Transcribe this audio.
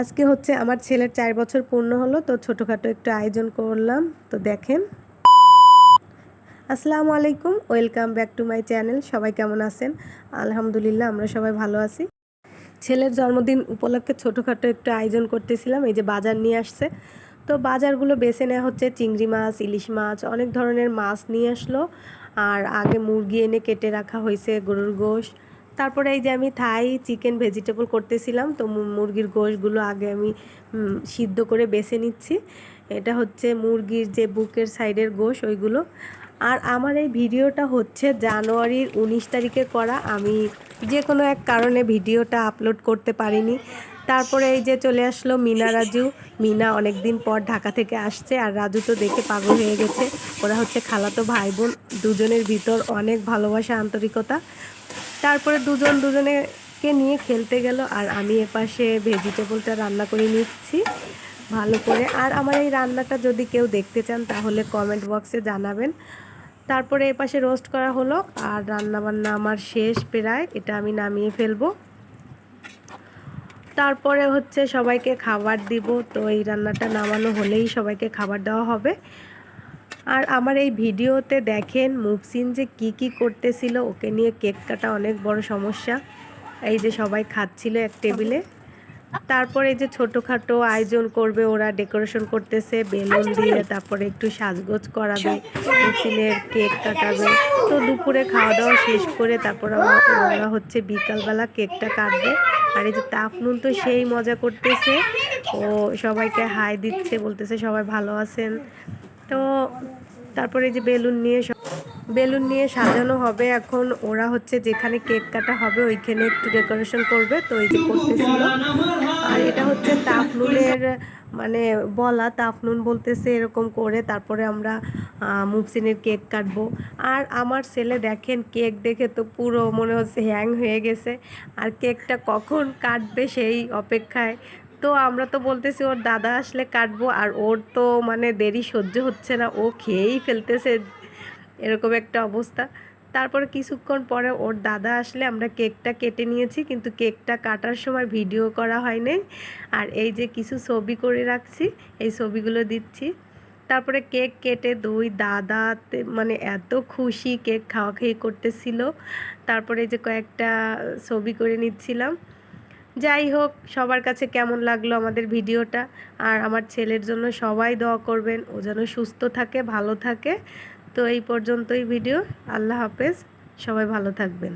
আজকে হচ্ছে আমার ছেলের চার বছর পূর্ণ হলো, তো ছোটোখাটো একটু আয়োজন করলাম। তো দেখেন। আসসালামু আলাইকুম, welcome back to my channel, সবাই কেমন আছেন? আলহামদুলিল্লাহ, আমরা সবাই ভালো আছি। ছেলের জন্মদিন উপলক্ষে ছোটোখাটো একটু আয়োজন করতেছিলাম, এই যে বাজার নিয়ে আসছে। তো বাজারগুলো বেছে নেওয়া হচ্ছে, চিংড়ি মাছ, ইলিশ মাছ, অনেক ধরনের মাছ নিয়ে আসলো। আর আগে মুরগি এনে কেটে রাখা হয়েছে, গরুর গোশ। তারপরে এই যে আমি থাই চিকেন ভেজিটেবল করতেছিলাম, তো মুরগির গোশগুলো আগে আমি সিদ্ধ করে বেছে নিচ্ছি। এটা হচ্ছে মুরগির যে বুকের সাইডের গোশ, ওইগুলো। আর আমার এই ভিডিওটা হচ্ছে জানুয়ারির উনিশ তারিখে করা। আমি যে কোনো এক কারণে ভিডিওটা আপলোড করতে পারিনি। তারপরে এই যে চলে আসলো মিনা রাজু। মিনা অনেক দিন পর ঢাকা থেকে আসছে, আর রাজু তো দেখে পাগল হয়ে গেছে। ওরা হচ্ছে খালাতো ভাই বোন, দুজনের ভিতর অনেক ভালোবাসা, আন্তরিকতা। তারপরে দুজন দুজনেকে নিয়ে খেলতে গেল আর আমি এপাশে ভেজিটেবলটা রান্না করে নিচ্ছি ভালো করে। আর আমার এই রান্নাটা যদি কেউ দেখতে চান তাহলে কমেন্ট বক্সে জানাবেন। তারপরে এপাশে রোস্ট করা হলো আর রান্না বান্না আমার শেষ প্রায়, এটা আমি নামিয়ে ফেলব। তারপরে হচ্ছে সবাইকে খাবার দিব, তো এই রান্নাটা নামানো হলেই সবাইকে খাবার দেওয়া হবে। আর আমার এই ভিডিওতে দেখেন মুফসিন যে কি কি করতেছিল ওকে নিয়ে কেক কাটা অনেক বড় সমস্যা। এই যে সবাই খাচ্ছিল এক টেবিলে। তারপরে যে ছোটোখাটো আয়োজন করবে ওরা ডেকোরেশন করতেছে বেলুন দিয়ে তারপরে একটু সাজগোজ করাবে মুফসিনের কেক কাটাবে। তো দুপুরে খাওয়া দাওয়া শেষ করে তারপর ওরা হচ্ছে বিকালবেলা কেকটা কাটবে। আর এই যে তাফনুন তো সেই মজা করতেছে। ও সবাইকে হাই দিচ্ছে বলতেছে সবাই ভালো আছেন। তো তারপরে যে বেলুন নিয়ে বেলুন নিয়ে সাজানো হবে এখন। ওরা হচ্ছে যেখানে কেক কাটা হবে ওইখানে একটু ডেকোরেশন করবে। তো এই যে করতেছিল আর এটা হচ্ছে তাফনুনের মানে বলা তাফনুন বলতেছে এরকম করে। তারপরে আমরা মুফসিনের কেক কাটবো। আর আমার ছেলে দেখেন কেক দেখে তো পুরো মনে হচ্ছে হ্যাং হয়ে গেছে। আর কেকটা কখন কাটবে সেই অপেক্ষায় তো আমরা তো বলতেছি, ওর দাদা আসলে কাটবো আর ওর তো মানে দেরি সহ্য হচ্ছে না, ও খেয়েই ফেলতেছে। এরকম একটা অবস্থা। তারপরে কিছুক্ষণ পরে ওর দাদা আসলে আমরা কেকটা কেটে নিয়েছি, কিন্তু কেকটা কাটার সময় ভিডিও করা হয়নি। আর এই যে কিছু ছবি করে রাখছি, এই ছবিগুলো দিচ্ছি। তারপরে কেক কেটে দুই দাদা মানে এত খুশি কেক খাওয়া খেয়ে করতেছিল। তারপরে যে কয়েকটা ছবি করে নিচ্ছিলাম। যাই হোক, সবার কাছে কেমন লাগল আমাদের ভিডিওটা? আর আমার ছেলের জন্য সবাই দোয়া করবেন, ও যেন সুস্থ থাকে, ভালো থাকে। তো এই পর্যন্তই ভিডিও। আল্লাহ হাফেজ। সবাই ভালো থাকবেন।